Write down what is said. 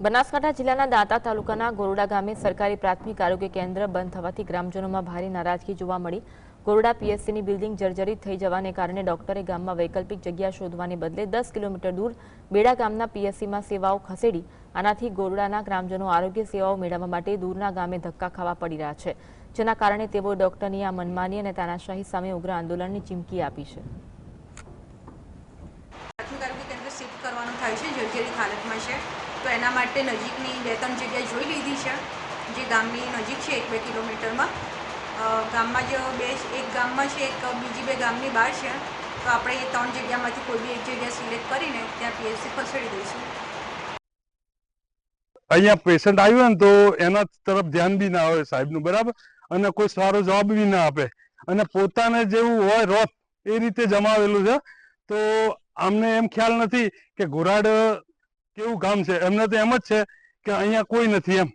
બનાસકાંઠા જિલ્લાના દાંતા તાલુકાના ગોરડા ગામે સરકારી પ્રાથમિક આરોગ્ય કેન્દ્ર બંધ થવાથી ગ્રામજનોમાં ભારે નારાજગી જોવા મળી. ગોરડા પીએસસીની બિલ્ડિંગ જર્જરિત થઈ જવાને કારણે ડોક્ટરે ગામમાં વૈકલ્પિક જગ્યા શોધવાને બદલે દસ કિલોમીટર દૂર બેડા ગામના પીએસસીમાં સેવાઓ ખસેડી, આનાથી ગોરડાના ગ્રામજનો આરોગ્ય સેવાઓ મેળવવા માટે દૂરના ગામે ધક્કા ખાવા પડી રહ્યા છે, જેના કારણે તેઓ ડોક્ટરની આ મનમાની અને તાનાશાહી સામે ઉગ્ર આંદોલનની ચીમકી આપી છે. શિફ્ટ કરવાનું થાય છે જર્જરિત હાલતમાં છે. તો એના માટે નજીકની બે ત્રણ જગ્યાએ જોઈ લીધી છે, જે ગામની નજીક છે, એક બે કિલોમીટરમાં. ગામમાં જ બે, એક ગામમાં છે, એક બીજી બે ગામની બહાર છે. તો આપણે એ ત્રણ જગ્યામાંથી કોઈ બી એક જગ્યા સિલેક્ટ કરીને ત્યાં પીએચસી ખસેડી દઈશું. અહીંયા પેશન્ટ આવ્યું ને તો એના તરફ ધ્યાન બી ના હોય સાહેબનું, બરાબર? અને કોઈ સારો જવાબ બી ના આપે. અને પોતાને જેવું હોય, રોત, એ રીતે જમાવેલું છે. તો અમને એમ ખ્યાલ નથી કે ઘોરાડ કેવું ગામ છે. એમને તો એમ જ છે કે અહીંયા કોઈ નથી એમ.